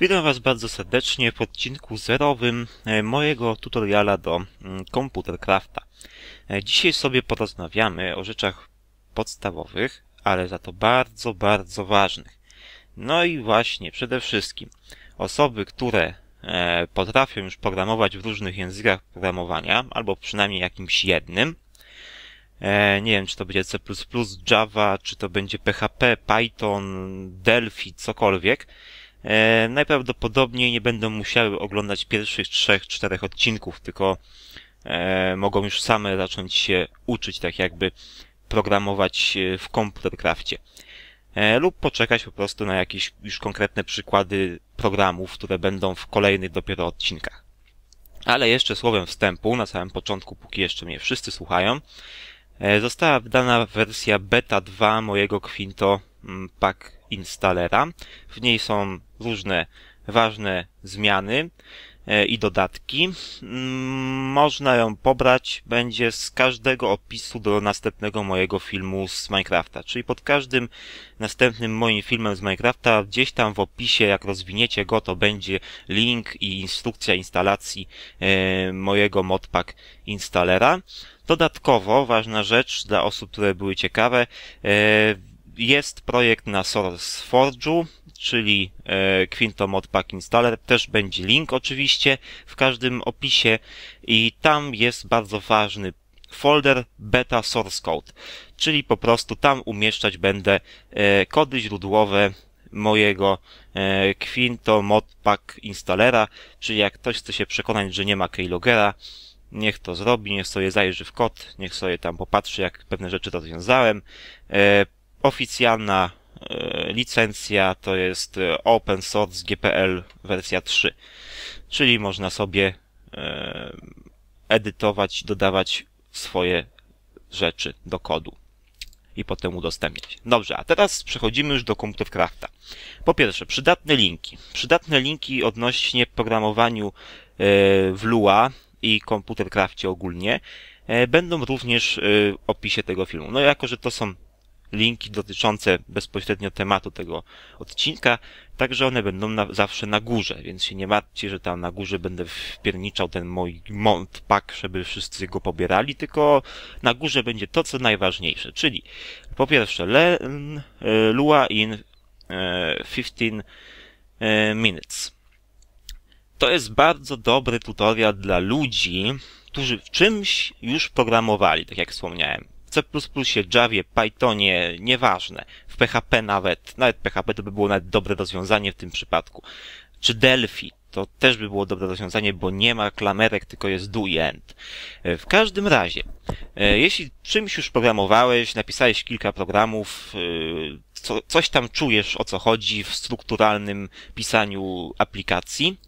Witam Was bardzo serdecznie w odcinku zerowym e, mojego tutoriala do mm, Computercrafta. E, Dzisiaj sobie porozmawiamy o rzeczach podstawowych, ale za to bardzo, bardzo ważnych. No i właśnie, przede wszystkim osoby, które e, potrafią już programować w różnych językach programowania, albo przynajmniej jakimś jednym, nie wiem, czy to będzie C++, Java, czy to będzie PHP, Python, Delphi, cokolwiek, najprawdopodobniej nie będą musiały oglądać pierwszych trzech, czterech odcinków, tylko e, mogą już same zacząć się uczyć, tak jakby programować e, w Computercrafcie. E, lub poczekać po prostu na jakieś już konkretne przykłady programów, które będą w kolejnych dopiero odcinkach. Ale jeszcze słowem wstępu, na samym początku, póki jeszcze mnie wszyscy słuchają, e, została wydana wersja beta 2 mojego Quinto Pack Installera. W niej są różne ważne zmiany e, i dodatki. Mm, Można ją pobrać będzie z każdego opisu do następnego mojego filmu z Minecrafta. Czyli pod każdym następnym moim filmem z Minecrafta, gdzieś tam w opisie, jak rozwiniecie go, to będzie link i instrukcja instalacji e, mojego modpack instalera. Dodatkowo, ważna rzecz dla osób, które były ciekawe, e, jest projekt na SourceForge'u, czyli e, Quinto Modpack Installer. Też będzie link oczywiście w każdym opisie i tam jest bardzo ważny folder beta source code, czyli po prostu tam umieszczać będę e, kody źródłowe mojego e, Quinto Modpack Installera, czyli jak ktoś chce się przekonać, że nie ma keylogera, niech to zrobi, niech sobie zajrzy w kod, niech sobie tam popatrzy, jak pewne rzeczy rozwiązałem. Oficjalna e, licencja to jest e, Open Source GPL wersja 3, czyli można sobie e, edytować, dodawać swoje rzeczy do kodu i potem udostępniać. Dobrze, a teraz przechodzimy już do Computercrafta. Po pierwsze, przydatne linki. Przydatne linki odnośnie programowaniu w Lua i Computercrafcie ogólnie będą również w opisie tego filmu. No jako, że to są linki dotyczące bezpośrednio tematu tego odcinka, także one będą na, zawsze na górze, więc się nie martwcie, że tam na górze będę wpierniczał ten mój mont pack, żeby wszyscy go pobierali, tylko na górze będzie to, co najważniejsze, czyli po pierwsze le, e, Lua in 15 e, e, minutes. To jest bardzo dobry tutorial dla ludzi, którzy w czymś już programowali, tak jak wspomniałem C++, Javie, Pythonie, nieważne, w PHP nawet, nawet PHP to by było nawet dobre rozwiązanie w tym przypadku, czy Delphi, to też by było dobre rozwiązanie, bo nie ma klamerek, tylko jest do end. E, w każdym razie, e, jeśli czymś już programowałeś, napisałeś kilka programów, e, co, coś tam czujesz o co chodzi w strukturalnym pisaniu aplikacji,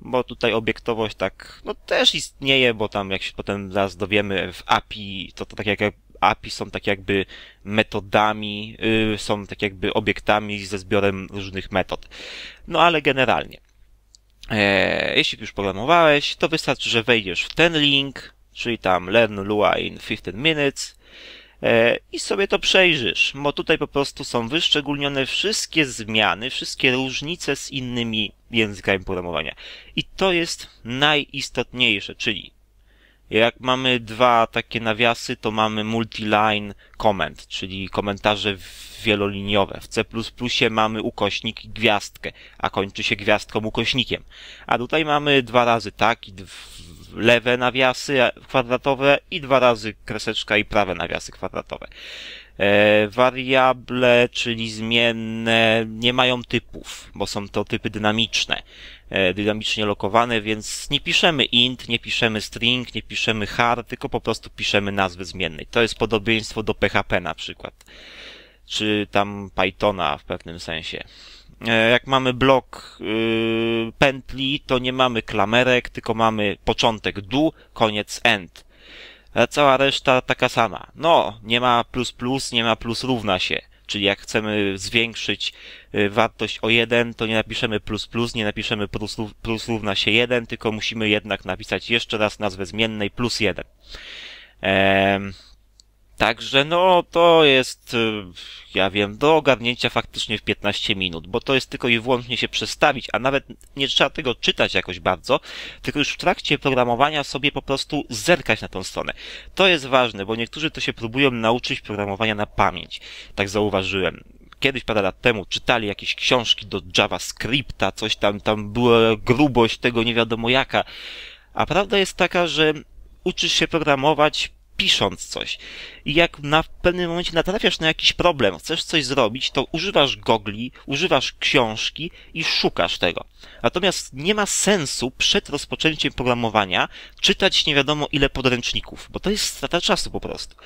bo tutaj obiektowość tak, no też istnieje, bo tam jak się potem zaraz dowiemy w API, to, to tak jak API są tak jakby metodami, yy, są tak jakby obiektami ze zbiorem różnych metod. No ale generalnie, e, jeśli już programowałeś, to wystarczy, że wejdziesz w ten link, czyli tam Learn Lua in 15 minutes e, i sobie to przejrzysz, bo tutaj po prostu są wyszczególnione wszystkie zmiany, wszystkie różnice z innymi językami programowania. I to jest najistotniejsze, czyli jak mamy dwa takie nawiasy, to mamy multiline comment, czyli komentarze wieloliniowe. W C++ mamy ukośnik i gwiazdkę, a kończy się gwiazdką ukośnikiem. A tutaj mamy dwa razy tak i lewe nawiasy kwadratowe i dwa razy kreseczka i prawe nawiasy kwadratowe. E, wariable, czyli zmienne, nie mają typów, bo są to typy dynamiczne, e, dynamicznie lokowane, więc nie piszemy int, nie piszemy string, nie piszemy char, tylko po prostu piszemy nazwy zmiennej. To jest podobieństwo do PHP na przykład, czy tam Pythona w pewnym sensie. E, jak mamy blok yy, pętli, to nie mamy klamerek, tylko mamy początek do, koniec end cała reszta taka sama. No, nie ma plus plus, nie ma plus równa się. Czyli jak chcemy zwiększyć y, wartość o 1, to nie napiszemy plus plus, nie napiszemy plus, plus równa się 1, tylko musimy jednak napisać jeszcze raz nazwę zmiennej plus 1. Ehm, Także no to jest, y, ja wiem, do ogarnięcia faktycznie w 15 minut, bo to jest tylko i wyłącznie się przestawić, a nawet nie trzeba tego czytać jakoś bardzo, tylko już w trakcie programowania sobie po prostu zerkać na tą stronę. To jest ważne, bo niektórzy to się próbują nauczyć programowania na pamięć. Tak zauważyłem kiedyś parę lat temu czytali jakieś książki do JavaScripta, coś tam, tam była grubość tego nie wiadomo jaka. A prawda jest taka, że uczysz się programować pisząc coś. I jak na pewnym momencie natrafiasz na jakiś problem, chcesz coś zrobić, to używasz gogli, używasz książki i szukasz tego. Natomiast nie ma sensu przed rozpoczęciem programowania czytać nie wiadomo ile podręczników, bo to jest strata czasu po prostu.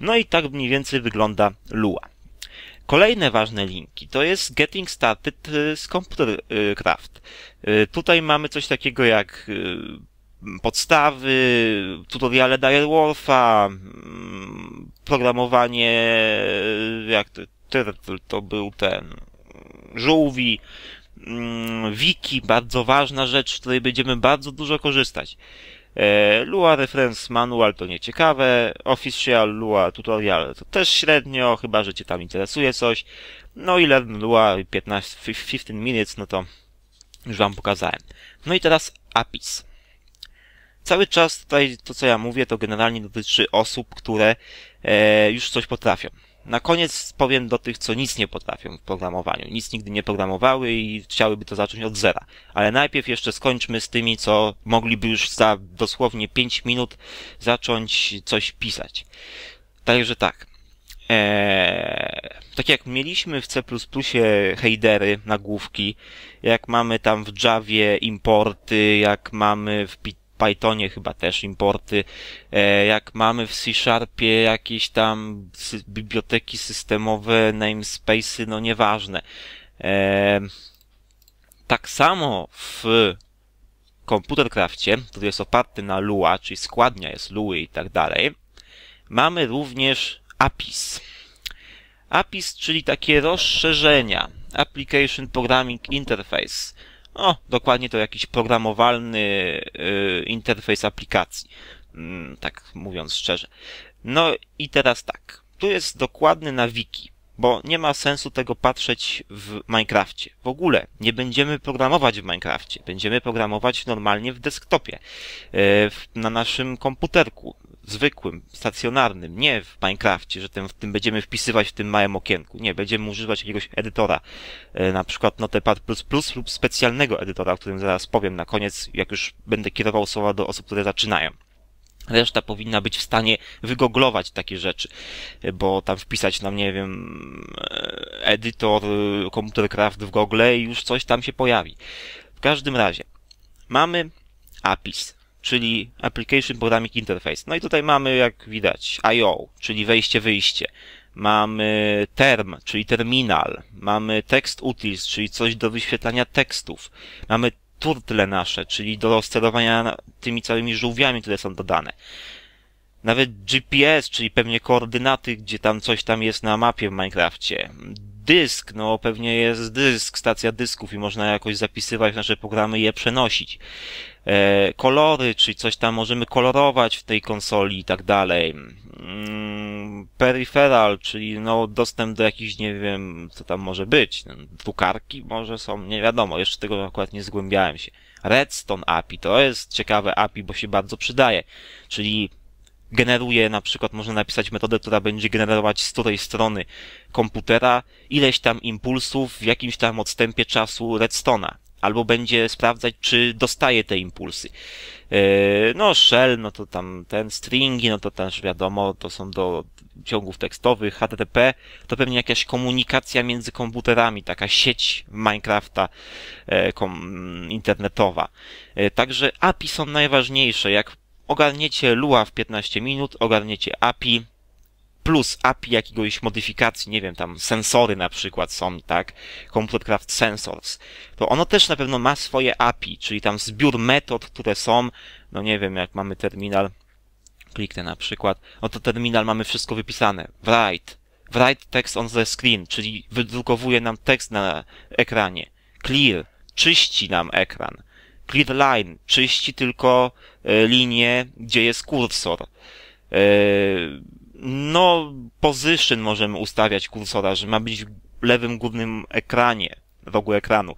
No i tak mniej więcej wygląda Lua. Kolejne ważne linki to jest Getting Started y, z Computer y, Craft. Y, tutaj mamy coś takiego jak podstawy, tutoriale Direwolfa, programowanie, jak to, to był ten, żółwi, mm, wiki, bardzo ważna rzecz, z której będziemy bardzo dużo korzystać. E, Lua Reference Manual to nieciekawe, Official Lua Tutorial to też średnio, chyba że Cię tam interesuje coś. No i Learn Lua 15, 15 minutes, no to już Wam pokazałem. No i teraz APIS. Cały czas tutaj to, co ja mówię, to generalnie dotyczy osób, które e, już coś potrafią. Na koniec powiem do tych, co nic nie potrafią w programowaniu. Nic nigdy nie programowały i chciałyby to zacząć od zera. Ale najpierw jeszcze skończmy z tymi, co mogliby już za dosłownie 5 minut zacząć coś pisać. Także tak. Eee, tak jak mieliśmy w C++ headery, nagłówki, jak mamy tam w Javie importy, jak mamy w Pythonie chyba też importy, e, jak mamy w C Sharpie jakieś tam biblioteki systemowe, namespace'y, no nieważne. E, tak samo w komputercrafcie, który jest oparty na Lua, czyli składnia jest Lui i tak dalej, mamy również APIS. APIS, czyli takie rozszerzenia, Application Programming Interface. O, dokładnie to jakiś programowalny y, interfejs aplikacji. Mm, tak mówiąc szczerze. No i teraz tak. Tu jest dokładny na wiki, bo nie ma sensu tego patrzeć w Minecrafcie. W ogóle nie będziemy programować w Minecrafcie. Będziemy programować normalnie w desktopie, y, na naszym komputerku zwykłym, stacjonarnym, nie w Minecrafcie, że tym, w tym będziemy wpisywać w tym małym okienku. Nie, będziemy używać jakiegoś edytora, e, na przykład Notepad++ lub specjalnego edytora, o którym zaraz powiem na koniec, jak już będę kierował słowa do osób, które zaczynają. Reszta powinna być w stanie wygoglować takie rzeczy, e, bo tam wpisać nam, nie wiem, e, edytor Computercraft w Google i już coś tam się pojawi. W każdym razie, mamy APIS, czyli Application Programming Interface. No i tutaj mamy, jak widać, I.O., czyli wejście-wyjście. Mamy term, czyli terminal. Mamy text utils, czyli coś do wyświetlania tekstów. Mamy turtle nasze, czyli do sterowania tymi całymi żółwiami, które są dodane. Nawet GPS, czyli pewnie koordynaty, gdzie tam coś tam jest na mapie w Minecrafcie dysk, no pewnie jest dysk, stacja dysków i można jakoś zapisywać nasze programy i je przenosić. E, kolory, czyli coś tam możemy kolorować w tej konsoli i tak dalej. Mm, peripheral, czyli no dostęp do jakichś, nie wiem, co tam może być. Drukarki może są, nie wiadomo, jeszcze tego akurat nie zgłębiałem się. Redstone API, to jest ciekawe API, bo się bardzo przydaje. Czyli generuje, na przykład można napisać metodę, która będzie generować z której strony komputera ileś tam impulsów w jakimś tam odstępie czasu redstone'a. Albo będzie sprawdzać, czy dostaje te impulsy. E, no, shell, no to tam ten stringi, no to też wiadomo, to są do ciągów tekstowych, HTTP, to pewnie jakaś komunikacja między komputerami, taka sieć Minecrafta e, internetowa. E, także API są najważniejsze. Jak ogarniecie Lua w 15 minut, ogarniecie API, plus API jakiegoś modyfikacji, nie wiem, tam sensory na przykład są, tak, Computercraft Sensors, to ono też na pewno ma swoje API, czyli tam zbiór metod, które są, no nie wiem, jak mamy terminal, kliknę na przykład, no to terminal mamy wszystko wypisane, write, write text on the screen, czyli wydrukowuje nam tekst na ekranie, clear, czyści nam ekran, clear line, czyści tylko E, linię, gdzie jest kursor. E, No, position możemy ustawiać kursora, że ma być w lewym górnym ekranie, rogu ekranu.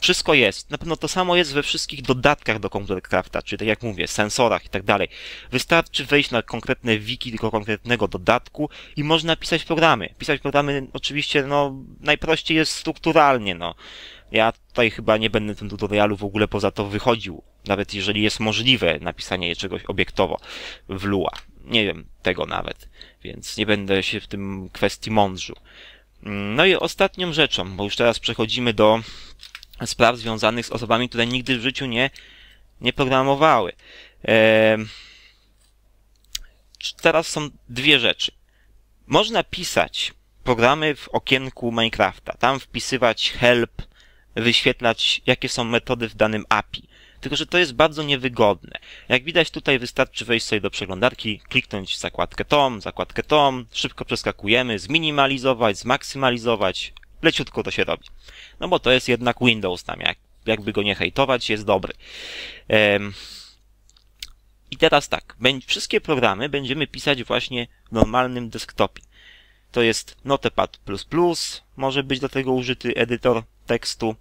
Wszystko jest. Na pewno to samo jest we wszystkich dodatkach do Computercrafta, czyli tak jak mówię, sensorach i tak dalej. Wystarczy wejść na konkretne wiki tylko konkretnego dodatku i można pisać programy. Pisać programy oczywiście, no, najprościej jest strukturalnie, no. Ja tutaj chyba nie będę tym tutorialu w ogóle poza to wychodził. Nawet jeżeli jest możliwe napisanie czegoś obiektowo w Lua. Nie wiem tego nawet, więc nie będę się w tym kwestii mądrzył. No i ostatnią rzeczą, bo już teraz przechodzimy do spraw związanych z osobami, które nigdy w życiu nie, nie programowały. Eee, teraz są dwie rzeczy. Można pisać programy w okienku Minecrafta, tam wpisywać help, wyświetlać jakie są metody w danym API. Tylko, że to jest bardzo niewygodne. Jak widać tutaj wystarczy wejść sobie do przeglądarki, kliknąć zakładkę tom, zakładkę tom, szybko przeskakujemy, zminimalizować, zmaksymalizować, leciutko to się robi. No bo to jest jednak Windows tam, jak, jakby go nie hejtować, jest dobry. Ehm. I teraz tak, wszystkie programy będziemy pisać właśnie w normalnym desktopie. To jest Notepad++, może być do tego użyty edytor tekstu,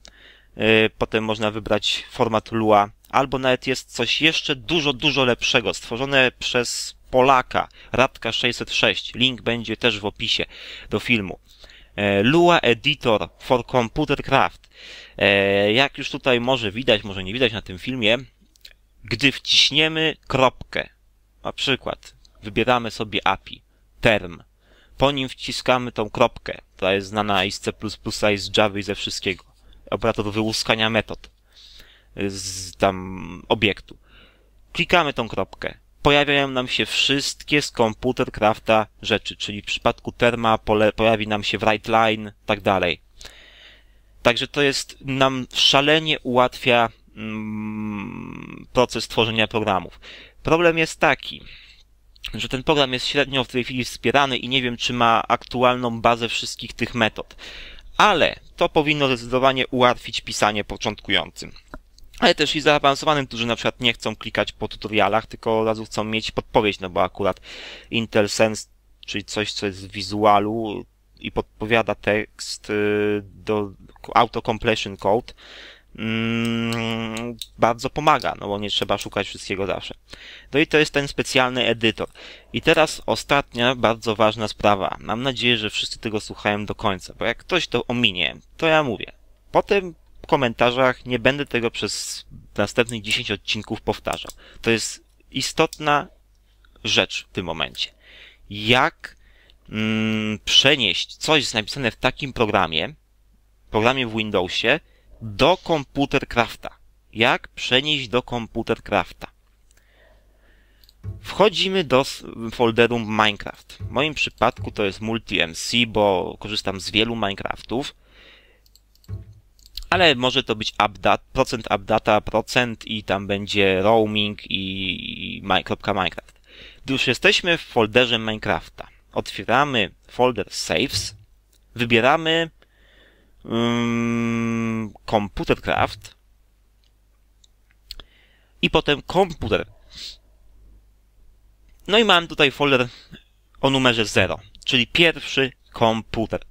e, potem można wybrać format Lua, albo nawet jest coś jeszcze dużo, dużo lepszego, stworzone przez Polaka, Radka 606. Link będzie też w opisie do filmu. E, Lua Editor for Computer Craft. E, jak już tutaj może widać, może nie widać na tym filmie, gdy wciśniemy kropkę, na przykład wybieramy sobie API, term, po nim wciskamy tą kropkę, która jest znana i z C++, i z Java i ze wszystkiego. Operator wyłuskania metod z tam obiektu. Klikamy tą kropkę. Pojawiają nam się wszystkie z Computercrafta rzeczy, czyli w przypadku Terma pole, pojawi nam się write line, tak dalej. Także to jest, nam szalenie ułatwia mm, proces tworzenia programów. Problem jest taki, że ten program jest średnio w tej chwili wspierany i nie wiem, czy ma aktualną bazę wszystkich tych metod. Ale to powinno zdecydowanie ułatwić pisanie początkującym. Ale też i zaawansowanym, którzy na przykład nie chcą klikać po tutorialach, tylko od razu chcą mieć podpowiedź, no bo akurat Intel Sense, czyli coś, co jest w wizualu i podpowiada tekst y, do auto completion code, mm, bardzo pomaga, no bo nie trzeba szukać wszystkiego zawsze. No i to jest ten specjalny edytor. I teraz ostatnia, bardzo ważna sprawa. Mam nadzieję, że wszyscy tego słuchają do końca, bo jak ktoś to ominie, to ja mówię. Potem komentarzach nie będę tego przez następnych 10 odcinków powtarzał. To jest istotna rzecz w tym momencie. Jak mm, przenieść coś napisane w takim programie, programie w Windowsie, do Computercrafta. Jak przenieść do Computercrafta? Wchodzimy do folderu Minecraft. W moim przypadku to jest MultiMC, bo korzystam z wielu Minecraftów. Ale może to być update, procent updata, procent i tam będzie roaming i, i .minecraft. Gdy już jesteśmy w folderze Minecrafta, otwieramy folder saves, wybieramy um, Computercraft i potem komputer. No i mam tutaj folder o numerze 0, czyli pierwszy komputer.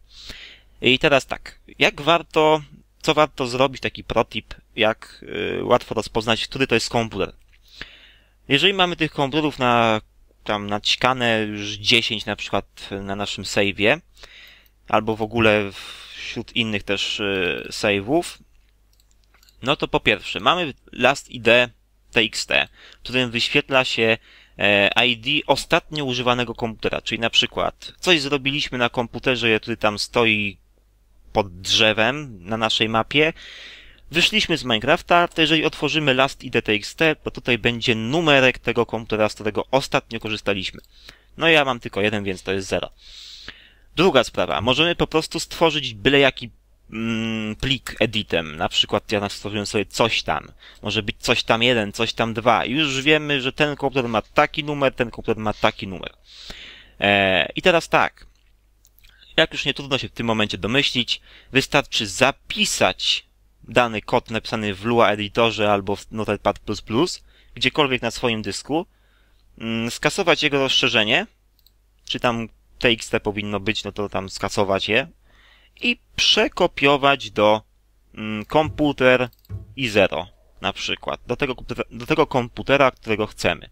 I teraz tak, jak warto, co warto zrobić, taki protip, jak y, łatwo rozpoznać, który to jest komputer. Jeżeli mamy tych komputerów na, tam naćkane już 10 na przykład na naszym save'ie, albo w ogóle wśród innych też y, save'ów, no to po pierwsze, mamy last ID txt, w którym wyświetla się e, ID ostatnio używanego komputera, czyli na przykład coś zrobiliśmy na komputerze, który tam stoi pod drzewem na naszej mapie, wyszliśmy z Minecrafta, to jeżeli otworzymy last ID txt, to tutaj będzie numerek tego komputera, z którego ostatnio korzystaliśmy. No ja mam tylko jeden, więc to jest 0. Druga sprawa, możemy po prostu stworzyć byle jaki mm, plik editem. Na przykład ja stworzyłem sobie coś tam. Może być coś tam jeden, coś tam dwa. I już wiemy, że ten komputer ma taki numer, ten komputer ma taki numer. E, I teraz tak. Jak już nie trudno się w tym momencie domyślić, wystarczy zapisać dany kod napisany w Lua Editorze albo w Notepad++, gdziekolwiek na swoim dysku, mm, skasować jego rozszerzenie czy tam txt powinno być, no to tam skasować je i przekopiować do mm, komputer i 0 na przykład, do tego, do tego komputera, którego chcemy.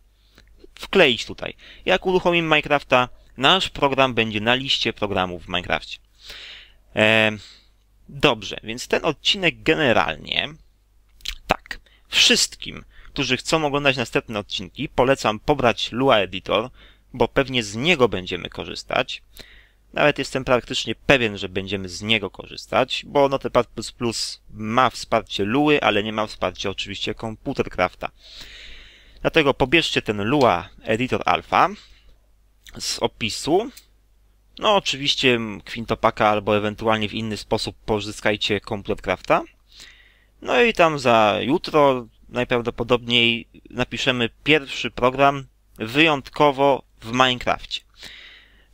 Wkleić tutaj. Jak uruchomimy Minecrafta, nasz program będzie na liście programów w Minecrafcie. E, dobrze, więc ten odcinek generalnie tak, wszystkim, którzy chcą oglądać następne odcinki, polecam pobrać Lua Editor, bo pewnie z niego będziemy korzystać. Nawet jestem praktycznie pewien, że będziemy z niego korzystać, bo Notepad++ ma wsparcie Luły, ale nie ma wsparcia oczywiście Computercrafta. Dlatego pobierzcie ten Lua Editor Alpha z opisu. No oczywiście Quintopaka albo ewentualnie w inny sposób pozyskajcie Computercrafta. No i tam za jutro najprawdopodobniej napiszemy pierwszy program wyjątkowo w Minecrafcie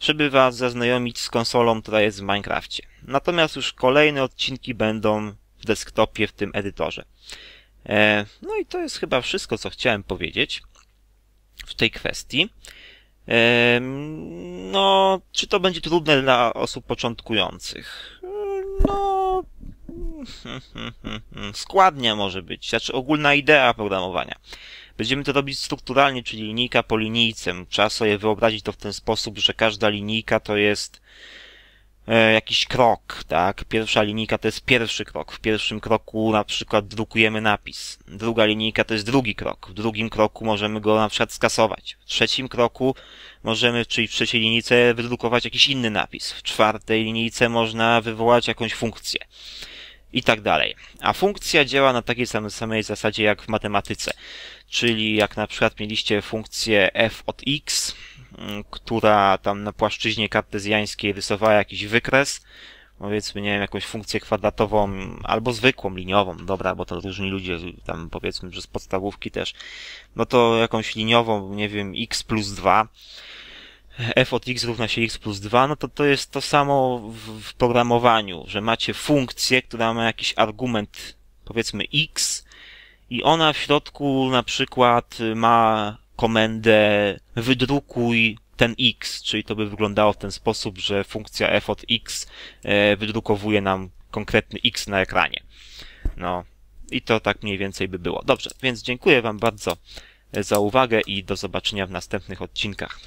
żeby Was zaznajomić z konsolą, która jest w Minecrafcie. Natomiast już kolejne odcinki będą w desktopie w tym edytorze. E, no i to jest chyba wszystko, co chciałem powiedzieć w tej kwestii. No, czy to będzie trudne dla osób początkujących? No, składnia może być, znaczy ogólna idea programowania. Będziemy to robić strukturalnie, czyli linijka po linijce. Trzeba sobie wyobrazić to w ten sposób, że każda linijka to jest jakiś krok, tak? Pierwsza linijka to jest pierwszy krok. W pierwszym kroku na przykład drukujemy napis. Druga linijka to jest drugi krok. W drugim kroku możemy go na przykład skasować. W trzecim kroku możemy, czyli w trzeciej linijce wydrukować jakiś inny napis. W czwartej linijce można wywołać jakąś funkcję i tak dalej. A funkcja działa na takiej samej zasadzie jak w matematyce. Czyli jak na przykład mieliście funkcję f od x, która tam na płaszczyźnie kartezjańskiej rysowała jakiś wykres, powiedzmy, nie wiem, jakąś funkcję kwadratową albo zwykłą, liniową, dobra, bo to różni ludzie tam powiedzmy, że z podstawówki też, no to jakąś liniową, nie wiem, x plus 2, f od x równa się x plus 2, no to to jest to samo w, w programowaniu, że macie funkcję, która ma jakiś argument, powiedzmy x i ona w środku na przykład ma komendę wydrukuj ten x, czyli to by wyglądało w ten sposób, że funkcja f od x e, wydrukowuje nam konkretny x na ekranie. No i to tak mniej więcej by było. Dobrze, więc dziękuję Wam bardzo za uwagę i do zobaczenia w następnych odcinkach.